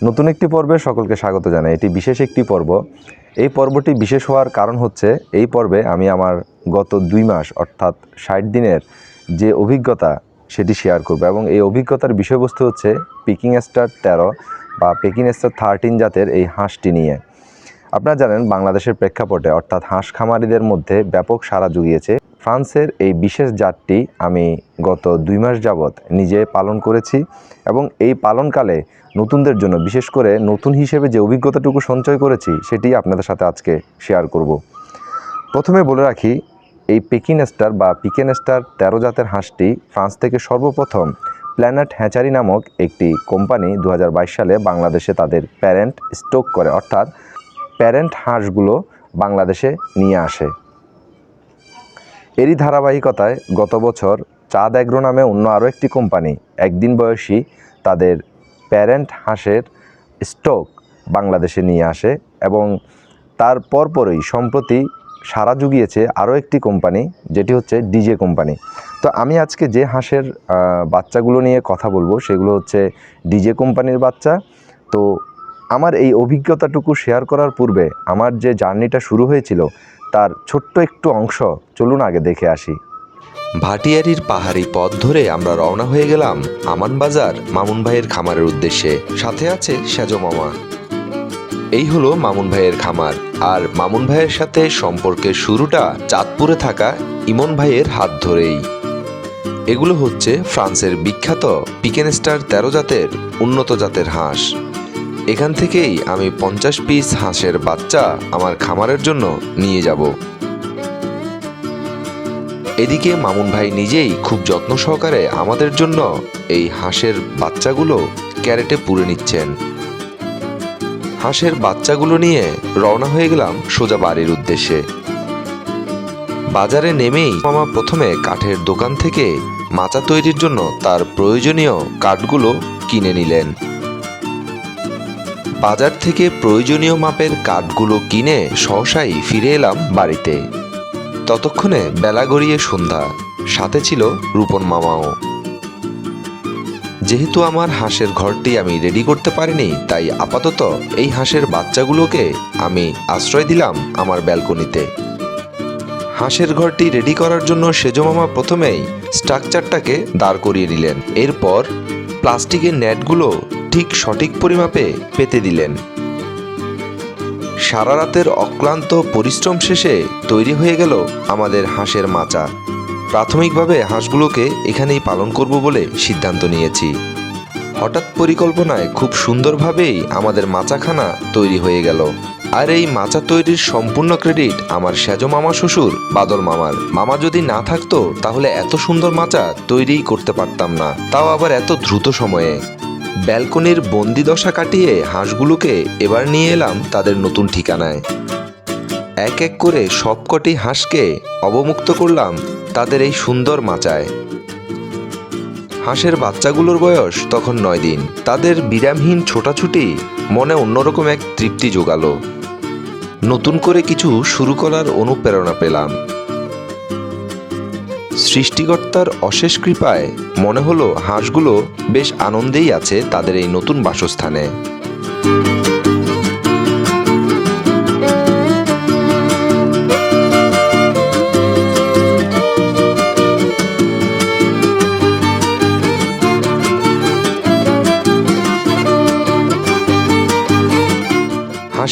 নতুন একটি পর্বে সকলকে স্বাগত জানাই। এটি বিশেষ একটি পর্ব। এই পর্বটি বিশেষ হওয়ার কারণ হচ্ছে, এই পর্বে আমি আমার গত দুই মাস, অর্থাৎ ষাট দিনের যে অভিজ্ঞতা, সেটি শেয়ার করব এবং এই অভিজ্ঞতার বিষয়বস্তু হচ্ছে পিকিং স্টার তেরো বা পেকিং স্টার থার্টিন জাতের এই হাঁসটি নিয়ে। আপনারা জানেন, বাংলাদেশের প্রেক্ষাপটে, অর্থাৎ হাঁস খামারিদের মধ্যে ব্যাপক সাড়া জুগিয়েছে। ফ্রান্সের এই বিশেষ জাতটি আমি গত দুই মাস যাবৎ নিজে পালন করেছি এবং এই পালনকালে নতুনদের জন্য, বিশেষ করে নতুন হিসেবে যে অভিজ্ঞতাটুকু সঞ্চয় করেছি, সেটি আপনাদের সাথে আজকে শেয়ার করব। প্রথমে বলে রাখি, এই পেকিন স্টার বা পিকেন স্টার তেরো জাতের হাঁসটি ফ্রান্স থেকে সর্বপ্রথম প্ল্যানেট হ্যাচারি নামক একটি কোম্পানি দু হাজার বাইশ সালে বাংলাদেশে তাদের প্যারেন্ট স্টক করে। অর্থাৎ প্যারেন্ট হাঁসগুলো বাংলাদেশে নিয়ে আসে। এরই ধারাবাহিকতায় গত বছর চাঁদ অ্যাগ্রো নামে অন্য আরও একটি কোম্পানি, একদিন বয়সী তাদের প্যারেন্ট হাঁসের স্টক বাংলাদেশে নিয়ে আসে এবং তার পরপরই সম্প্রতি সারা জুগিয়েছে আরও একটি কোম্পানি, যেটি হচ্ছে ডিজে কোম্পানি। তো আমি আজকে যে হাঁসের বাচ্চাগুলো নিয়ে কথা বলব সেগুলো হচ্ছে ডিজে কোম্পানির বাচ্চা। তো আমার এই অভিজ্ঞতাটুকু শেয়ার করার পূর্বে আমার যে জার্নিটা শুরু হয়েছিল তার ছোট্ট একটু অংশ, চলুন আগে দেখে আসি। ভাটিয়ারির পাহাড়ি পথ ধরে আমরা রওনা হয়ে গেলাম আমান বাজার মামুন ভাইয়ের খামারের উদ্দেশ্যে। সাথে আছে সেজো মামা। এই হলো মামুন ভাইয়ের খামার। আর মামুন ভাইয়ের সাথে সম্পর্কের শুরুটা চাঁদপুরে থাকা ইমন ভাইয়ের হাত ধরেই। এগুলো হচ্ছে ফ্রান্সের বিখ্যাত পিকেন স্টার তেরো জাতের উন্নত জাতের হাঁস। এখান থেকেই আমি পঞ্চাশ পিস হাঁসের বাচ্চা আমার খামারের জন্য নিয়ে যাব। এদিকে মামুন ভাই নিজেই খুব যত্ন সহকারে আমাদের জন্য এই হাঁসের বাচ্চাগুলো ক্যারেটে পুরে নিচ্ছেন। হাঁসের বাচ্চাগুলো নিয়ে রওনা হয়ে গেলাম সোজা বাড়ির উদ্দেশ্যে। বাজারে নেমেই মামা প্রথমে কাঠের দোকান থেকে মাচা তৈরির জন্য তার প্রয়োজনীয় কাঠগুলো কিনে নিলেন। বাজার থেকে প্রয়োজনীয় মাপের কাঠগুলো কিনে সহসাই ফিরে এলাম বাড়িতে। ততক্ষণে বেলা গড়িয়ে সন্ধ্যা, সাথে ছিল রূপন মামাও। যেহেতু আমার হাঁসের ঘরটি আমি রেডি করতে পারিনি, তাই আপাতত এই হাঁসের বাচ্চাগুলোকে আমি আশ্রয় দিলাম আমার ব্যালকনিতে। হাঁসের ঘরটি রেডি করার জন্য সেজো মামা প্রথমেই স্ট্রাকচারটাকে দাঁড় করিয়ে দিলেন। এরপর প্লাস্টিকের নেটগুলো ঠিক সঠিক পরিমাপে পেতে দিলেন। সারা রাতের অক্লান্ত পরিশ্রম শেষে তৈরি হয়ে গেল আমাদের হাঁসের মাচা। প্রাথমিকভাবে হাঁসগুলোকে এখানেই পালন করব বলে সিদ্ধান্ত নিয়েছি। হঠাৎ পরিকল্পনায় খুব সুন্দরভাবেই আমাদের মাচাখানা তৈরি হয়ে গেল। আর এই মাচা তৈরির সম্পূর্ণ ক্রেডিট আমার সেজো মামা শ্বশুর বাদল মামার। মামা যদি না থাকতো তাহলে এত সুন্দর মাচা তৈরিই করতে পারতাম না। তাও আবার এত দ্রুত সময়ে। ব্যালকনির বন্দি দশা কাটিয়ে হাঁসগুলোকে এবার নিয়ে এলাম তাদের নতুন ঠিকানায়। এক এক করে সবকটি হাঁসকে অবমুক্ত করলাম তাদের এই সুন্দর মাচায়। হাঁসের বাচ্চাগুলোর বয়স তখন নয় দিন। তাদের বিরামহীন ছোটাছুটি মনে অন্যরকম এক তৃপ্তি জোগালো। নতুন করে কিছু শুরু করার অনুপ্রেরণা পেলাম। সৃষ্টিকর্তার অশেষ কৃপায় মনে হলো হাঁসগুলো বেশ আনন্দেই আছে তাদের এই নতুন বাসস্থানে।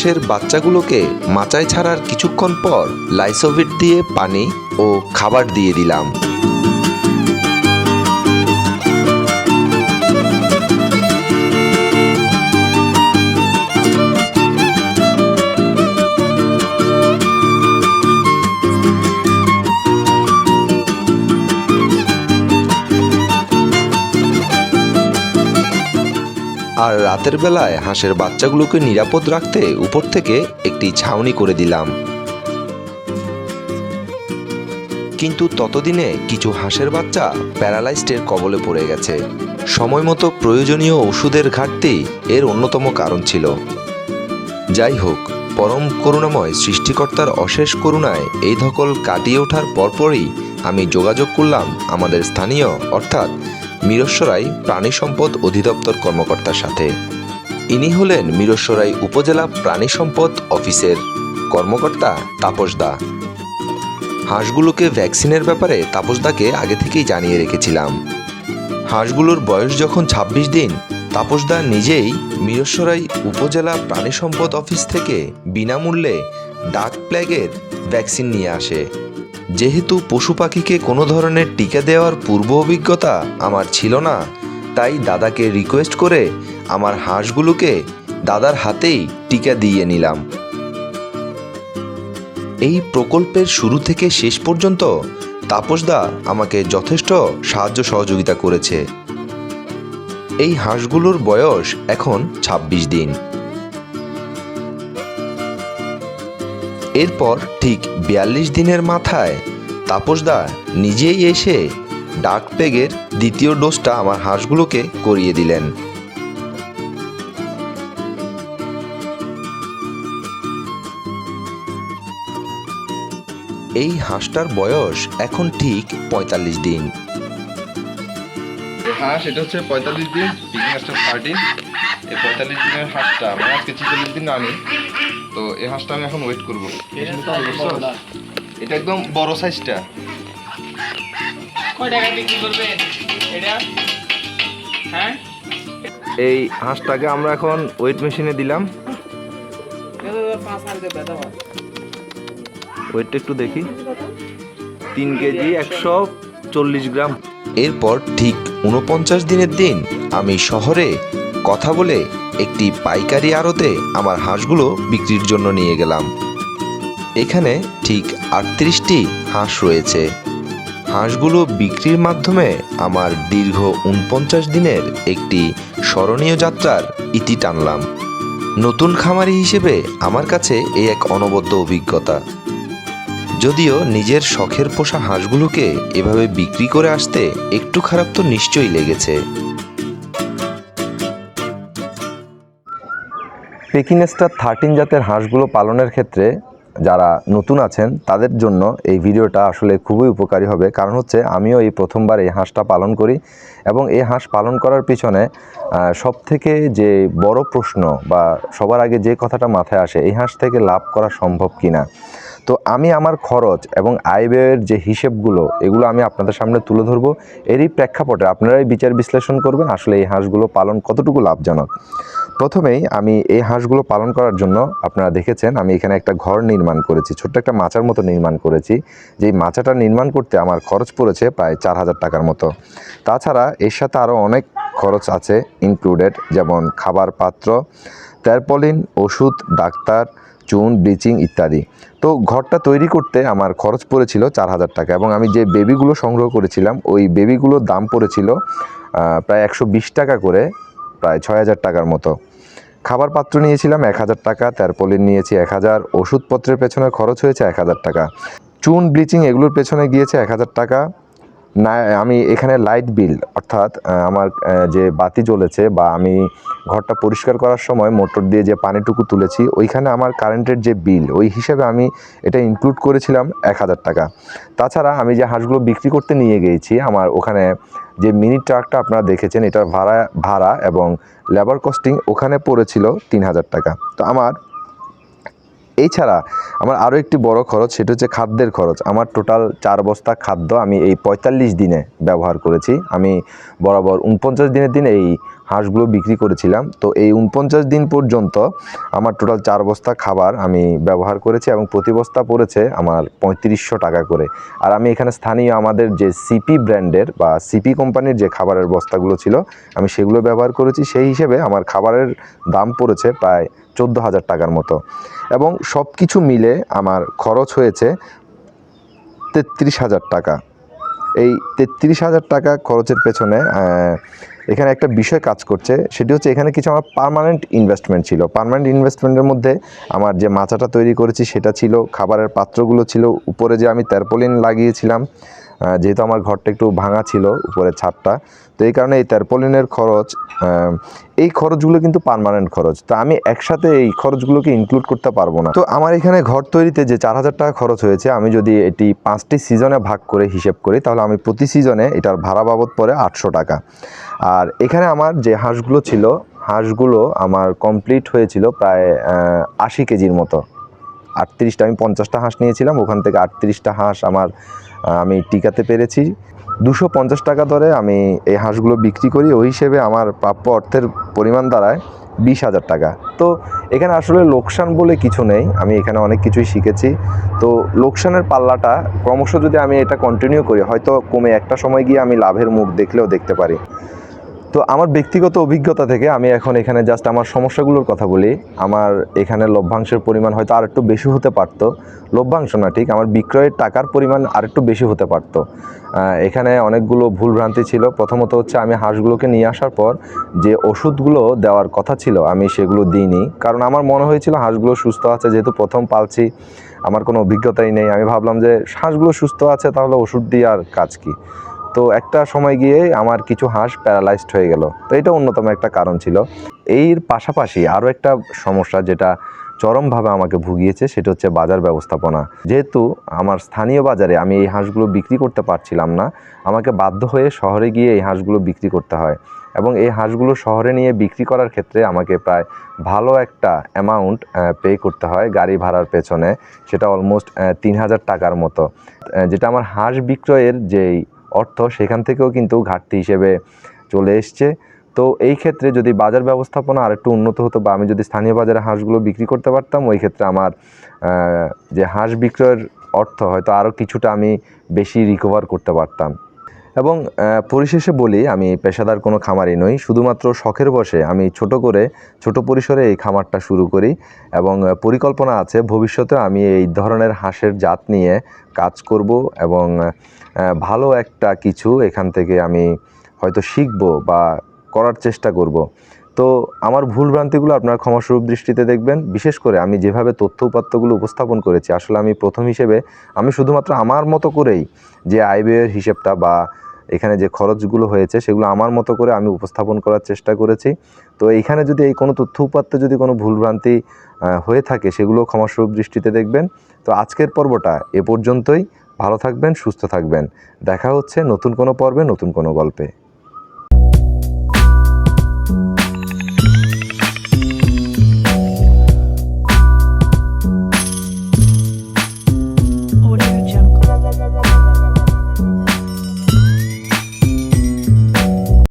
হাঁসের বাচ্চাগুলোকে মাচায় ছাড়ার কিছুক্ষণ পর লাইসোভিট দিয়ে পানি ও খাবার দিয়ে দিলাম। আর রাতের বেলায় হাঁসের বাচ্চাগুলোকে নিরাপদ রাখতে উপর থেকে একটি ছাউনি করে দিলাম। কিন্তু ততদিনে কিছু হাঁসের বাচ্চা প্যারালাইজডের কবলে পড়ে গেছে। সময় মতো প্রয়োজনীয় ওষুধের ঘাটতি এর অন্যতম কারণ ছিল। যাই হোক, পরম করুণাময় সৃষ্টিকর্তার অশেষ করুণায় এই ধকল কাটিয়ে ওঠার পরপরই আমি যোগাযোগ করলাম আমাদের স্থানীয়, অর্থাৎ মিরস্বরাই প্রাণী সম্পদ অধিদপ্তর কর্মকর্তার সাথে। ইনি হলেন মিরসরাই উপজেলা প্রাণী সম্পদ অফিসের কর্মকর্তা তাপস দা। হাঁসগুলোকে ভ্যাকসিনের ব্যাপারে তাপসদাকে আগে থেকেই জানিয়ে রেখেছিলাম। হাঁসগুলোর বয়স যখন ২৬ দিন তাপসদা নিজেই মিরসরাই উপজেলা প্রাণী সম্পদ অফিস থেকে বিনামূল্যে ডাক প্ল্যাগের ভ্যাকসিন নিয়ে আসে। যেহেতু পশু পাখিকে কোনো ধরনের টিকা দেওয়ার পূর্ব অভিজ্ঞতা আমার ছিল না, তাই দাদাকে রিকোয়েস্ট করে আমার হাঁসগুলোকে দাদার হাতেই টিকা দিয়ে নিলাম। এই প্রকল্পের শুরু থেকে শেষ পর্যন্ত তাপসদা আমাকে যথেষ্ট সাহায্য সহযোগিতা করেছে। এই হাঁসগুলোর বয়স এখন ২৬ দিন। এরপর ঠিক বিয়াল্লিশ দিনের মাথায় তাপসদা নিজেই এসে ডাক পেগের দ্বিতীয় ডোজটা আমার হাঁসগুলোকে করিয়ে দিলেন। এই হাঁসটার বয়স এখন ঠিক পঁয়তাল্লিশ দিন। হাঁস, এটা হচ্ছে পঁয়তাল্লিশ দিন, এই পঁয়তাল্লিশ দিনের হাঁসটা মানে আজকে দিন আনি এই হাঁসটা আমি এখন ওয়েট করব। এটা একদম বড় সাইজটা হ্যাঁ? এই হাঁসটাকে আমরা এখন ওয়েট মেশিনে দিলাম। ওয়েটটা একটু দেখি। তিন কেজি একশো চল্লিশ গ্রাম। এরপর ঠিক উনপঞ্চাশ দিনের দিন আমি শহরে কথা বলে একটি পাইকারি আড়তে আমার হাঁসগুলো বিক্রির জন্য নিয়ে গেলাম। এখানে ঠিক আটত্রিশটি হাঁস রয়েছে। হাঁসগুলো বিক্রির মাধ্যমে আমার দীর্ঘ উনপঞ্চাশ দিনের একটি স্মরণীয় যাত্রার ইতি টানলাম। নতুন খামারি হিসেবে আমার কাছে এই এক অনবদ্য অভিজ্ঞতা। যদিও নিজের শখের পোষা হাঁসগুলোকে এভাবে বিক্রি করে আসতে একটু খারাপ তো নিশ্চয়ই লেগেছে। পেকিনেস্টার থার্টিন জাতের হাঁসগুলো পালনের ক্ষেত্রে যারা নতুন আছেন, তাদের জন্য এই ভিডিওটা আসলে খুবই উপকারী হবে। কারণ হচ্ছে আমিও এই প্রথমবার এই হাঁসটা পালন করি এবং এই হাঁস পালন করার পিছনে সব থেকে যে বড় প্রশ্ন বা সবার আগে যে কথাটা মাথায় আসে, এই হাঁস থেকে লাভ করা সম্ভব কি না তো আমি আমার খরচ এবং আয় ব্যয়ের যে হিসেবগুলো, এগুলো আমি আপনাদের সামনে তুলে ধরবো। এরই প্রেক্ষাপটে আপনারাই বিচার বিশ্লেষণ করবেন, আসলে এই হাঁসগুলো পালন কতটুকু লাভজনক। প্রথমেই আমি এই হাঁসগুলো পালন করার জন্য আপনারা দেখেছেন, আমি এখানে একটা ঘর নির্মাণ করেছি, ছোট্ট একটা মাচার মতো নির্মাণ করেছি। যেই মাচাটা নির্মাণ করতে আমার খরচ পড়েছে প্রায় চার হাজার টাকার মতো। তাছাড়া এর সাথে আরও অনেক খরচ আছে ইনক্লুডেড যেমন খাবার পাত্র ট্যারপলিন ওষুধ, ডাক্তার চুন, ব্লিচিং ইত্যাদি। তো ঘরটা তৈরি করতে আমার খরচ পড়েছিল চার হাজার টাকা এবং আমি যে বেবিগুলো সংগ্রহ করেছিলাম, ওই বেবিগুলোর দাম পড়েছিল প্রায় একশো বিশ টাকা করে, প্রায় ছয় হাজার টাকার মতো। খাবার পাত্র নিয়েছিলাম এক হাজার টাকা তারপলিন নিয়েছি এক হাজার, ওষুধপত্রের পেছনে খরচ হয়েছে এক হাজার টাকা। চুন, ব্লিচিং এগুলোর পেছনে গিয়েছে এক হাজার টাকা না, আমি এখানে লাইট বিল অর্থাৎ আমার যে বাতি জ্বলেছে বা আমি ঘরটা পরিষ্কার করার সময় মোটর দিয়ে যে পানিটুকু তুলেছি, ওইখানে আমার কারেন্টের যে বিল ওই হিসেবে আমি এটা ইনক্লুড করেছিলাম এক হাজার টাকা। তাছাড়া আমি যে হাঁসগুলো বিক্রি করতে নিয়ে গিয়েছি, আমার ওখানে যে মিনি ট্রাকটা আপনারা দেখেছেন, এটা ভাড়া ভাড়া এবং লেবার কস্টিং ওখানে পড়েছিল তিন হাজার টাকা। তো আমার এছাড়া আমার আরও একটি বড় খরচ, সেটা হচ্ছে খাদ্যের খরচ। আমার টোটাল চার বস্তা খাদ্য আমি এই পঁয়তাল্লিশ দিনে ব্যবহার করেছি। আমি বরাবর উনপঞ্চাশ দিনের দিন এই হাঁসগুলো বিক্রি করেছিলাম। তো এই উনপঞ্চাশ দিন পর্যন্ত আমার টোটাল চার বস্তা খাবার আমি ব্যবহার করেছি এবং প্রতি বস্তা পড়েছে আমার পঁয়ত্রিশশো টাকা করে। আর আমি এখানে স্থানীয় আমাদের যে সিপি ব্র্যান্ডের বা সিপি কোম্পানির যে খাবারের বস্তাগুলো ছিল, আমি সেগুলো ব্যবহার করেছি। সেই হিসেবে আমার খাবারের দাম পড়েছে প্রায় চোদ্দ হাজার টাকার মতো। এবং সব কিছু মিলে আমার খরচ হয়েছে তেত্রিশ হাজার টাকা। এই তেত্রিশ হাজার টাকা খরচের পেছনে এখানে একটা বিষয় কাজ করছে, সেটি হচ্ছে এখানে কিছু আমার পারমানেন্ট ইনভেস্টমেন্ট ছিল। পারমানেন্ট ইনভেস্টমেন্টের মধ্যে আমার যে মাচাটা তৈরি করেছি সেটা ছিল, খাবারের পাত্রগুলো ছিল, উপরে যে আমি তেরপলিন লাগিয়েছিলাম যেহেতু আমার ঘরটা একটু ভাঙা ছিল উপরে ছাদটা তো এই কারণে এই তেরপলিনের খরচ এই খরচগুলো কিন্তু পার্মানেন্ট খরচ। তো আমি একসাথে এই খরচগুলোকে ইনক্লুড করতে পারব না। তো আমার এখানে ঘর তৈরিতে যে চার হাজার টাকা খরচ হয়েছে, আমি যদি এটি পাঁচটি সিজনে ভাগ করে হিসেব করি, তাহলে আমি প্রতি সিজনে এটার ভাড়া বাবদ পড়ে আটশো টাকা। আর এখানে আমার যে হাঁসগুলো ছিল, হাঁসগুলো আমার কমপ্লিট হয়েছিল প্রায় আশি কেজির মতো। আটত্রিশটা, আমি পঞ্চাশটা হাঁস নিয়েছিলাম, ওখান থেকে আটত্রিশটা হাঁস আমার আমি টিকাতে পেরেছি। দুশো পঞ্চাশ টাকা দরে আমি এই হাঁসগুলো বিক্রি করি। ওই হিসেবে আমার প্রাপ্য অর্থের পরিমাণ দাঁড়ায় বিশ হাজার টাকা। তো এখানে আসলে লোকসান বলে কিছু নেই। আমি এখানে অনেক কিছুই শিখেছি। তো লোকসানের পাল্লাটা ক্রমশ যদি আমি এটা কন্টিনিউ করি, হয়তো কমে একটা সময় গিয়ে আমি লাভের মুখ দেখলেও দেখতে পারি। তো আমার ব্যক্তিগত অভিজ্ঞতা থেকে আমি এখন এখানে জাস্ট আমার সমস্যাগুলোর কথা বলি। আমার এখানে লভ্যাংশের পরিমাণ হয়তো আর একটু বেশি হতে পারতো। লভ্যাংশ না, ঠিক? আমার বিক্রয়ের টাকার পরিমাণ আর একটু বেশি হতে পারতো। এখানে অনেকগুলো ভুলভ্রান্তি ছিল। প্রথমত হচ্ছে আমি হাঁসগুলোকে নিয়ে আসার পর যে ওষুধগুলো দেওয়ার কথা ছিল, আমি সেগুলো দিইনি। কারণ আমার মনে হয়েছিল হাঁসগুলো সুস্থ আছে, যেহেতু প্রথম পালছি, আমার কোনো অভিজ্ঞতাই নেই। আমি ভাবলাম যে হাঁসগুলো সুস্থ আছে, তাহলে ওষুধ দিয়ে আর কাজ কি? তো একটা সময় গিয়ে আমার কিছু হাঁস প্যারালাইজড হয়ে গেল। তো এটা অন্যতম একটা কারণ ছিল। এর পাশাপাশি আরও একটা সমস্যা যেটা চরমভাবে আমাকে ভুগিয়েছে, সেটা হচ্ছে বাজার ব্যবস্থাপনা। যেহেতু আমার স্থানীয় বাজারে আমি এই হাঁসগুলো বিক্রি করতে পারছিলাম না, আমাকে বাধ্য হয়ে শহরে গিয়ে এই হাঁসগুলো বিক্রি করতে হয় এবং এই হাঁসগুলো শহরে নিয়ে বিক্রি করার ক্ষেত্রে আমাকে প্রায় ভালো একটা অ্যামাউন্ট পে করতে হয় গাড়ি ভাড়ার পেছনে। সেটা অলমোস্ট তিন হাজার টাকার মতো। যেটা আমার হাঁস বিক্রয়ের যেই অর্থ সেখান থেকেও কিন্তু ঘাটতি হিসেবে চলে এসছে। তো এই ক্ষেত্রে যদি বাজার ব্যবস্থাপনা আর একটু উন্নত হতো বা আমি যদি স্থানীয় বাজারে হাঁসগুলো বিক্রি করতে পারতাম, ওই ক্ষেত্রে আমার যে হাঁস বিক্রয়ের অর্থ হয়তো আরও কিছুটা আমি বেশি রিকভার করতে পারতাম। এবং পরিশেষে বলি, আমি পেশাদার কোনো খামারই নই, শুধুমাত্র শখের বসে আমি ছোট করে, ছোট পরিসরে এই খামারটা শুরু করি এবং পরিকল্পনা আছে, ভবিষ্যতে আমি এই ধরনের হাঁসের জাত নিয়ে কাজ করব এবং ভালো একটা কিছু এখান থেকে আমি হয়তো শিখব বা করার চেষ্টা করব। তো আমার ভুলভ্রান্তিগুলো আপনার ক্ষমাস্বরূপ দৃষ্টিতে দেখবেন। বিশেষ করে আমি যেভাবে তথ্য উপাত্তগুলো উপস্থাপন করেছি, আসলে আমি প্রথম হিসেবে আমি শুধুমাত্র আমার মতো করেই যে আয় ব্যয়ের হিসেবটা বা এখানে যে খরচগুলো হয়েছে, সেগুলো আমার মতো করে আমি উপস্থাপন করার চেষ্টা করেছি। তো এইখানে যদি এই কোনো তথ্য উপাত্তে যদি কোনো ভুলভ্রান্তি হয়ে থাকে, সেগুলো ক্ষমাস্বরূপ দৃষ্টিতে দেখবেন। তো আজকের পর্বটা এ পর্যন্তই। ভালো থাকবেন সুস্থ থাকবেন। দেখা হচ্ছে নতুন কোনো পর্বে নতুন কোনো গল্পে।